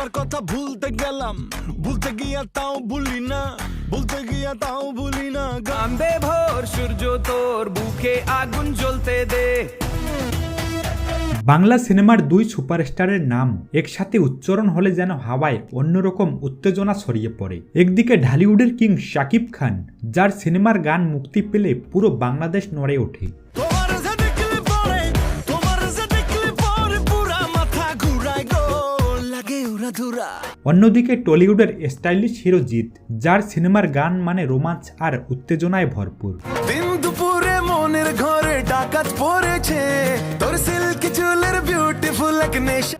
তোমার কথা ভুলতে গেলাম। ভুলতে গিয়া তাও ভুলি না ভুলতে গিয়া তাও ভুলি না গান কান্দে ভোর সূর্য তোর বুকে আগুন জ্বলতে দে। বাংলা সিনেমার দুই সুপারস্টারের নাম একসাথে উচ্চারণ হলে যেন হাওয়ায় অন্যরকম উত্তেজনা ছড়িয়ে পড়ে। একদিকে ঢালিউডের কিং শাকিব খান যার সিনেমার গান মুক্তি পেলে পুরো বাংলাদেশ নড়ে ওঠে। অন্যদিকে টলিউডের স্টাইলিশ হিরো জিৎ, যার সিনেমার গান মানে রোমাঞ্চ আর উত্তেজনায় ভরপুর। দিন দুপুরে মনের ঘরে ডাকাত পড়েছে।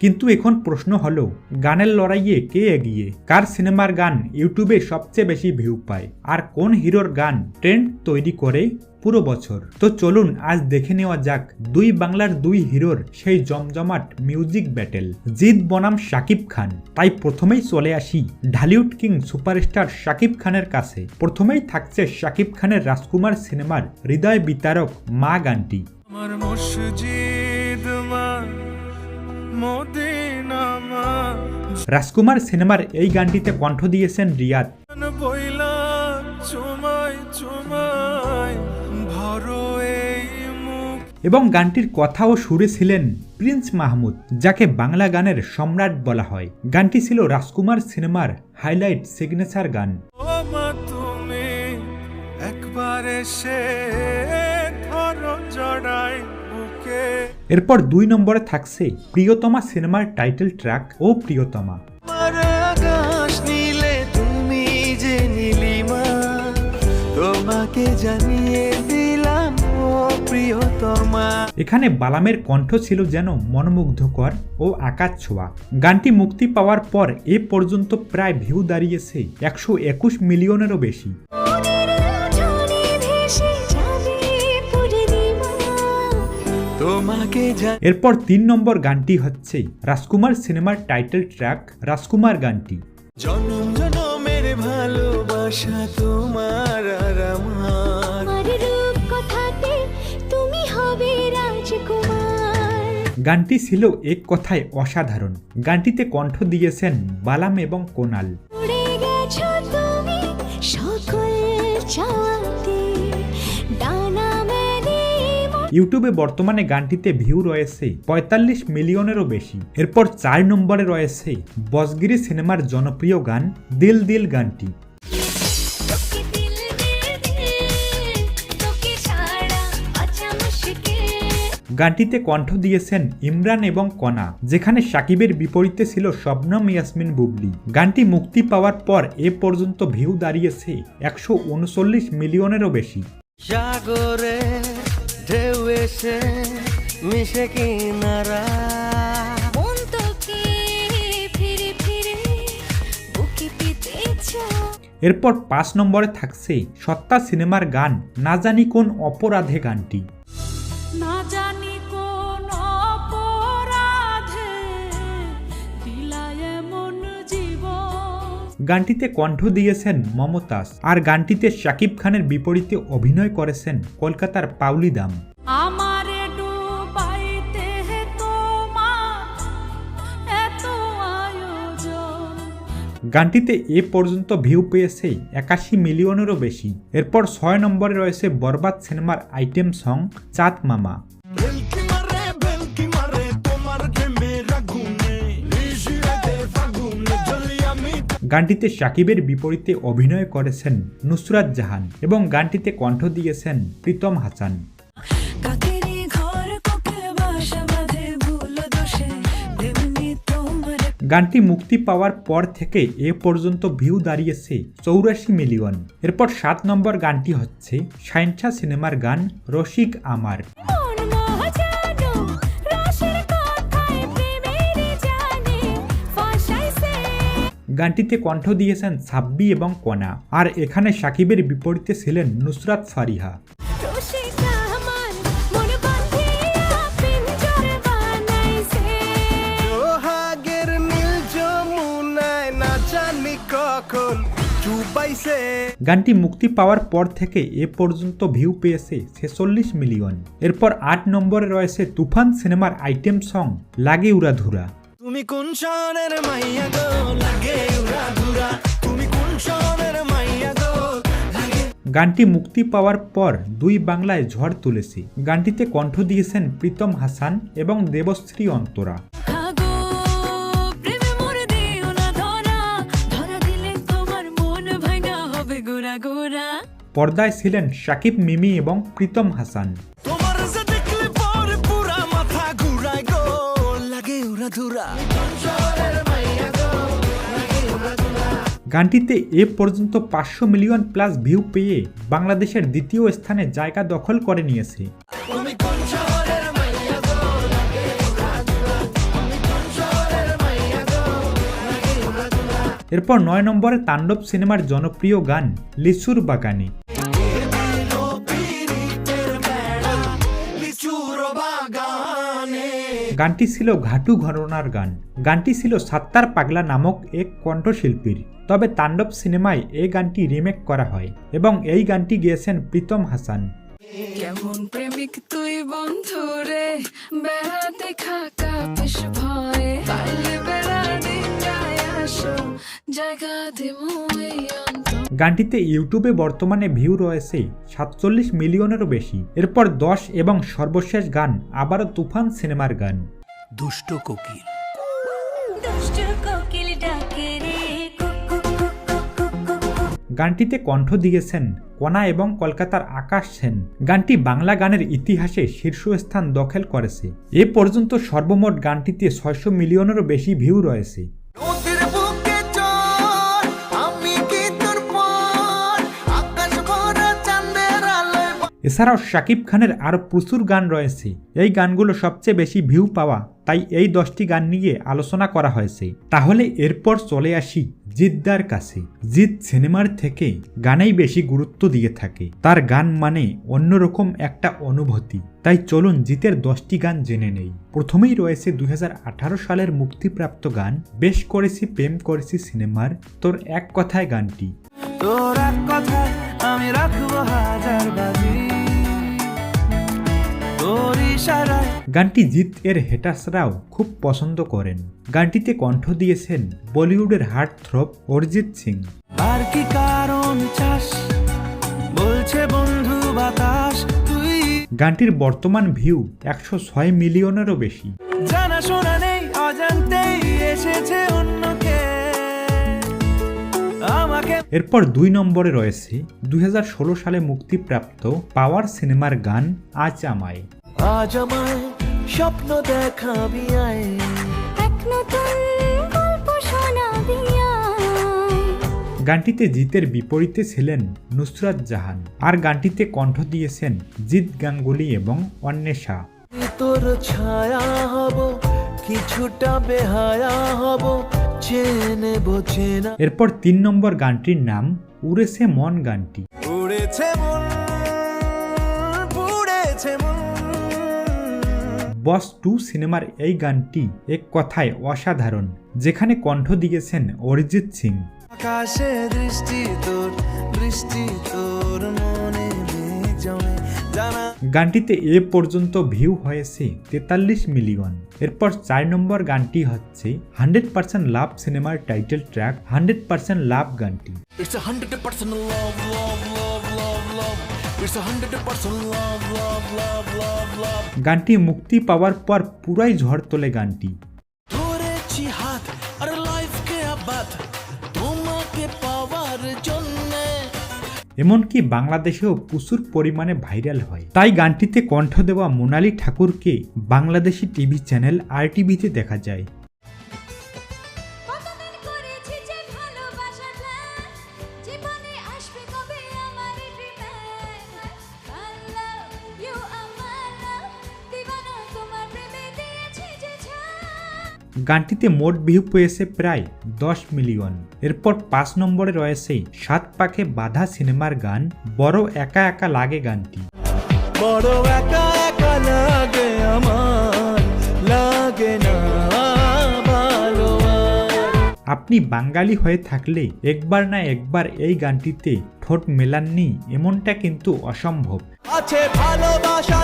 কিন্তু এখন প্রশ্ন হলো গানের লড়াইয়ে কে এগিয়ে? কার সিনেমার গান ইউটিউবে সবচেয়ে বেশি ভিউ পায়? আর কোন হিরোর গান ট্রেন্ড তৈরি করে পুরো বছর? তো চলুন আজ দেখে নেওয়া যাক দুই বাংলার দুই হিরোর সেই জমজমাট মিউজিক ব্যাটেল জিৎ বনাম শাকিব খান। তাই প্রথমেই চলে আসি ঢালিউড কিং সুপারস্টার শাকিব খানের কাছে। প্রথমেই থাকছে শাকিব খানের রাজকুমার সিনেমার হৃদয় বিতারক মা গানটি। আমার মসজিদ মা মা রাজকুমার সিনেমার এই গানটিতে কণ্ঠ দিয়েছেন রিয়াদ। এবং গানটির কথা ও সুরে ছিলেন প্রিন্স মাহমুদ যাকে বাংলা গানের সম্রাট বলা হয়। গানটি ছিল রাজকুমার সিনেমার হাইলাইট সিগনেচার গান। একবার এসে এরপর দুই নম্বরে থাকছে প্রিয়তমা সিনেমার টাইটেল ট্র্যাক ও প্রিয়তমা। তোমাকে জানিয়ে দিলাম ও প্রিয়তমা। এখানে বালামের কণ্ঠ ছিল যেন মনমুগ্ধকর ও আকাশ ছোঁয়া। গানটি মুক্তি পাওয়ার পর এ পর্যন্ত প্রায় ভিউ দাঁড়িয়েছে একশো একুশ মিলিয়নেরও বেশি। এরপর তিন নম্বর গানটি হচ্ছে রাজকুমার সিনেমার টাইটেল ট্র্যাক রাজকুমার গানটি। জনম জনমের ভালোবাসা তোমার আর আমার। আমার রূপ কথাতে তুমি হবে রাজকুমার। গানটি ছিল এক কথায় অসাধারণ। গানটিতে কণ্ঠ দিয়েছেন বালাম এবং কোনাল। সকল ইউটিউবে বর্তমানে গানটিতে ভিউ রয়েছে পঁয়তাল্লিশ মিলিয়নেরও বেশি। এরপর চার নম্বরে রয়েছে বসগিরি সিনেমার জনপ্রিয় গান দিল দিল গানটি। তোকে দিল দিল দিল তোকে ছাড়া আচ্ছা গানটিতে কণ্ঠ দিয়েছেন ইমরান এবং কনা যেখানে সাকিবের বিপরীতে ছিল শবনম ইয়াসমিন বুবলি। গানটি মুক্তি পাওয়ার পর এ পর্যন্ত ভিউ দাঁড়িয়েছে একশো উনচল্লিশ মিলিয়নেরও বেশি। সাগরে ঢেউ এসে মিশে কিনারা। মন তোকে ফিরে ফিরে বুকে পেতেছ এরপর পাঁচ নম্বরে থাকছে সত্তা সিনেমার গান না জানি কোন অপরাধে গানটি। গানটিতে কণ্ঠ দিয়েছেন মমতাজ আর গানটিতে শাকিব খানের বিপরীতে অভিনয় করেছেন কলকাতার পাউলি দাম। গানটিতে এ পর্যন্ত ভিউ পেয়েছে একাশি মিলিয়নেরও বেশি। এরপর ছয় নম্বরে রয়েছে বরবাদ সিনেমার আইটেম সং চাঁদ মামা। গানটিতে সাকিবের বিপরীতে অভিনয় করেছেন নুসরাত জাহান এবং গানটিতে কণ্ঠ দিয়েছেন প্রীতম হাসান। গানটি মুক্তি পাওয়ার পর থেকে এ পর্যন্ত ভিউ দাঁড়িয়েছে চৌরাশি মিলিয়ন। এরপর সাত নম্বর গানটি হচ্ছে সাইনসা সিনেমার গান রসিক আমার। গানটিতে কণ্ঠ দিয়েছেন সাব্বি এবং কনা। আর এখানে সাকিবের বিপরীতে ছিলেন নুসরাত ফারিহা। গানটি মুক্তি পাওয়ার পর থেকে এ পর্যন্ত ভিউ পেয়েছে ছেচল্লিশ মিলিয়ন। এরপর আট নম্বরে রয়েছে তুফান সিনেমার আইটেম সং লাগে উড়াধুরা। তুমি কোন শহরের মাইয়া গো? লাগে তুমি কোন শহরের মাইয়া গো? গানটি মুক্তি পাওয়ার পর দুই বাংলায় ঝড় তুলেছি। গানটিতে কণ্ঠ দিয়েছেন প্রীতম হাসান এবং দেবশ্রী অন্তরা। পর্দায় ছিলেন শাকিব মিমি এবং প্রীতম হাসান। গানটিতে এ পর্যন্ত পাঁচশো মিলিয়ন প্লাস ভিউ পেয়ে বাংলাদেশের দ্বিতীয় স্থানে জায়গা দখল করে নিয়েছে। এরপর নয় নম্বরে তাণ্ডব সিনেমার জনপ্রিয় গান লিচুর বাগানে। গানটি ছিল ঘাটু ঘরনার গান। গানটি ছিল সাত্তার পাগলা নামক এক কণ্ঠশিল্পীর। তবে তাণ্ডব সিনেমায় এই গানটি রিমেক করা হয় এবং এই গানটি গেয়েছেন প্রীতম হাসান। কেমন প্রেমিক তুই বন্ধু রে? বেড়াতে খাকা গানটিতে ইউটিউবে বর্তমানে ভিউ রয়েছে সাতচল্লিশ মিলিয়নেরও বেশি। এরপর দশ এবং সর্বশেষ গান আবারও তুফান সিনেমার গান। দুষ্ট কোকিল। দুষ্ট কোকিল ডাকে রে কুকু কুকু কুকু গানটিতে কণ্ঠ দিয়েছেন কণা এবং কলকাতার আকাশ সেন। গানটি বাংলা গানের ইতিহাসে শীর্ষস্থান দখল করেছে। এ পর্যন্ত সর্বমোট গানটিতে ছয়শো মিলিয়নেরও বেশি ভিউ রয়েছে। এছাড়াও শাকিব খানের আরও প্রচুর গান রয়েছে। এই গানগুলো সবচেয়ে বেশি ভিউ পাওয়া, তাই এই দশটি গান নিয়ে আলোচনা করা হয়েছে। তাহলে এরপর চলে আসি জিদ্দার কাছে। জিদ সিনেমার থেকে গানেই বেশি গুরুত্ব দিয়ে থাকে। তার গান মানে অন্যরকম একটা অনুভূতি। তাই চলুন জিতের দশটি গান জেনে নেই। প্রথমেই রয়েছে দুই হাজার আঠারো সালের মুক্তিপ্রাপ্ত গান, বেশ করেছি, প্রেম করেছি সিনেমার, তোর এক কথায় গানটি। তোর এক কথায় আমি রাখব হাজার তোর ইশারায় গানটি জিত এর হেটাসরাও খুব পছন্দ করেন। গানটিতে কণ্ঠ দিয়েছেন বলিউডের হার্ট থ্রপ অরিজিৎ সিং। আর কি কারণ চাস? বলছে বন্ধু বাতাস তুই গানটির বর্তমান ভিউ একশো ছয় মিলিয়নেরও বেশি। জানা শোনা নেই অজান্তেই এসেছে অন্যকে। এরপর দুই নম্বরে রয়েছে দুই হাজার ষোলো সালে মুক্তিপ্রাপ্ত পাওয়ার সিনেমার গান আজ আমায়। আজ আমায় স্বপ্ন দেখাবি আয়। এক নতুন গল্প শোনাবি গানটিতে জিতের বিপরীতে ছিলেন নুসরাত জাহান আর গানটিতে কণ্ঠ দিয়েছেন জিৎ গাঙ্গুলি এবং অন্বেষা। তোর ছায়া হব কিছুটা বেহায়া হব চেনে বোঝেনা এরপর তিন নম্বর গানটির নাম উড়েছে মন গানটি। উড়েছে মন পুড়েছে মন। বস টু সিনেমার এই গানটি এক কথায় অসাধারণ যেখানে কণ্ঠ দিয়েছেন অরিজিৎ সিং। আকাশে দৃষ্টি তোর দৃষ্টি তোর মনে জমে গানটিতে এ পর্যন্ত ভিউ হয়েছে তেতাল্লিশ মিলিয়ন। এরপর চার নম্বর গানটি হচ্ছে হান্ড্রেড পার্সেন্ট লাভ সিনেমার title track hundred percent love গানটি। গানটি মুক্তি পাওয়ার পর পুরাই ঝড় তোলে গানটি। এমনকি বাংলাদেশেও প্রচুর পরিমাণে ভাইরাল হয়। তাই গানটিতে কণ্ঠ দেওয়া মোনালি ঠাকুরকে বাংলাদেশি টিভি চ্যানেল আর টিভিতে দেখা যায়। গানটিতে মোট ভিউ পেয়েছে প্রায় দশ মিলিয়ন। এরপর পাঁচ নম্বরে রয়েছে সাত পাখে বাধা সিনেমার গান বড় একা একা লাগে গানটি। বড় একা একা লাগে আমার লাগে না আপনি বাঙালি হয়ে থাকলে একবার না একবার এই গানটিতে ঠোঁট মেলাননি এমনটা কিন্তু অসম্ভব। আছে ভালোবাসা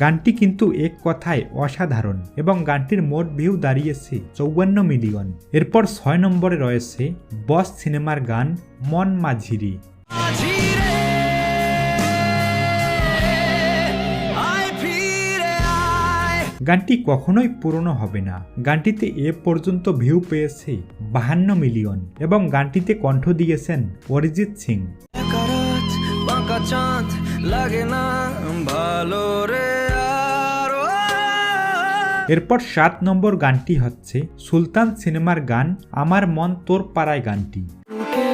গানটি কিন্তু এক কথায় অসাধারণ এবং গানটির মোট ভিউ দাঁড়িয়েছে চৌবান্ন মিলিয়ন। এরপর ছয় নম্বরে রয়েছে বস সিনেমার গান মন মাঝিরি। গানটি কখনোই পুরনো হবে না। গানটিতে এ পর্যন্ত ভিউ পেয়েছে বাহান্ন মিলিয়ন এবং গানটিতে কণ্ঠ দিয়েছেন অরিজিৎ সিং। লাগে না ভালো রে। এরপর সাত নম্বর গানটি হচ্ছে সুলতান সিনেমার গান আমার মন তোর পাড়ায় গানটি।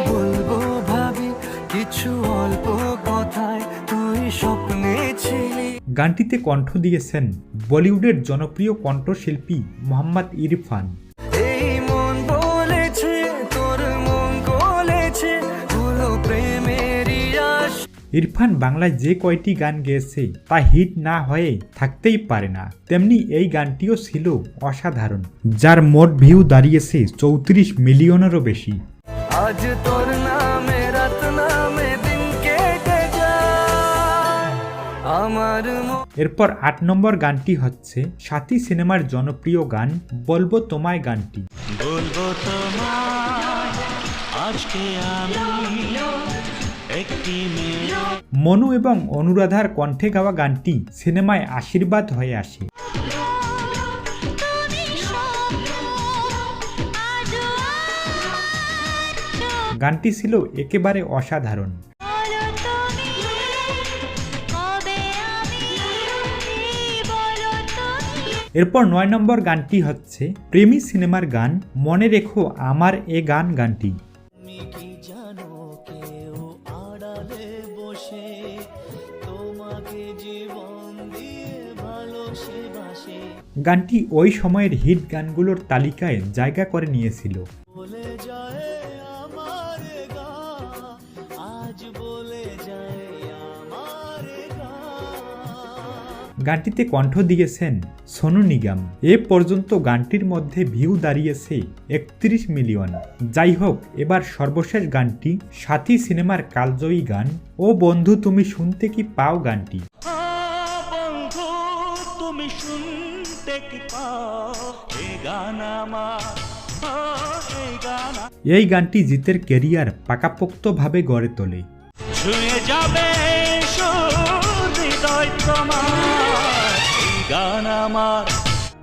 বলব ভাবি কিছু অল্প কথায় তুই স্বপ্নে ছিলি। গানটিতে কণ্ঠ দিয়েছেন বলিউডের জনপ্রিয় কণ্ঠশিল্পী মোহাম্মদ ইরফান। ইরফান বাংলায় যে কয়টি গান গেয়েছে তা হিট না হয়ে থাকতেই পারে না তেমনি এই গানটিও ছিল অসাধারণ যার মোট ভিউ দাঁড়িয়েছে চৌত্রিশ মিলিয়নেরও বেশি। আজ তোর নামে রাত নামে দিন কেটে যায়। আমার এরপর আট নম্বর গানটি হচ্ছে সাথী সিনেমার জনপ্রিয় গান বলব তোমায় গানটি। বলব তোমায় আজকে আমি একটি মেয়ে। মনু এবং অনুরাধার কণ্ঠে গাওয়া গানটি সিনেমায় আশীর্বাদ হয়ে আসে। গানটি ছিল একেবারে অসাধারণ। এরপর নয় নম্বর গানটি হচ্ছে, প্রেমী সিনেমার গান, মনে রেখো আমার এ গান গানটি। গানটি ওই সময়ের হিট গানগুলোর তালিকায় জায়গা করে নিয়েছিল। গানটিতে কণ্ঠ দিয়েছেন সোনু নিগম। এ পর্যন্ত গানটির মধ্যে ভিউ দাঁড়িয়েছে একত্রিশ মিলিয়ন যাই হোক এবার সর্বশেষ গানটি সাথী সিনেমার কালজয়ী গান। ও বন্ধু তুমি শুনতে কি পাও গানটি? তুমি শুনতে কি পাও? এ গান আমার এই এই গানটি জিতের কেরিয়ার পাকাপোক্তভাবে গড়ে তোলে। ছুঁয়ে যাবে আমার।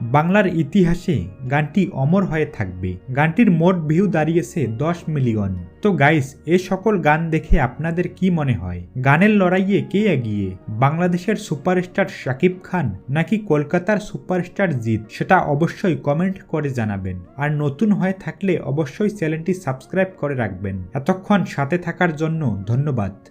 বাংলার ইতিহাসে গানটি অমর হয়ে থাকবে। গানটির মোট ভিউ দাঁড়িয়েছে দশ মিলিয়ন। তো গাইস, এ সকল গান দেখে আপনাদের কি মনে হয়? গানের লড়াইয়ে কে এগিয়ে? বাংলাদেশের সুপারস্টার শাকিব খান নাকি কলকাতার সুপারস্টার জিৎ? সেটা অবশ্যই কমেন্ট করে জানাবেন। আর নতুন হয়ে থাকলে অবশ্যই চ্যানেলটি সাবস্ক্রাইব করে রাখবেন। এতক্ষণ সাথে থাকার জন্য ধন্যবাদ।